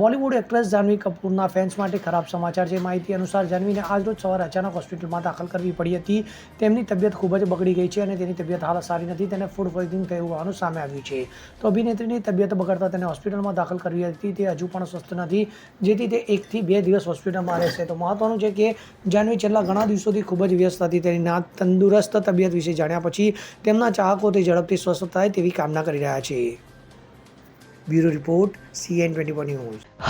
Bollywood actress Jahnavi કપૂરના fans માટે ખરાબ સમાચાર છે. માહિતી અનુસાર જાહ્નવીને આજરોજ સવારે અચાનક હોસ્પિટલમાં દાખલ કરવી પડી હતી. તેમની તબિયત ખૂબ જ બગડી ગઈ છે અને તેની તબિયત હાલ સારી નથી. તેને ફૂડ પોઈઝનિંગ થયું હોવાનું સામે આવ્યું છે. તો અભિનેત્રીની તબિયત બગડતા તેને હોસ્પિટલમાં દાખલ કરવી હતી. તે હજુ પણ સ્વસ્થ નથી, જેથી તે એકથી બે દિવસ હોસ્પિટલમાં રહેશે. તો મહત્વનું છે કે જાહ્નવી છેલ્લા ઘણા દિવસોથી ખૂબ જ વ્યસ્ત હતી. તેની ના તંદુરસ્ત તબિયત વિશે જાણ્યા પછી તેમના ચાહકો તે ઝડપથી સ્વસ્થ થાય તેવી કામના કરી રહ્યા છે. Bureau report CN twenty news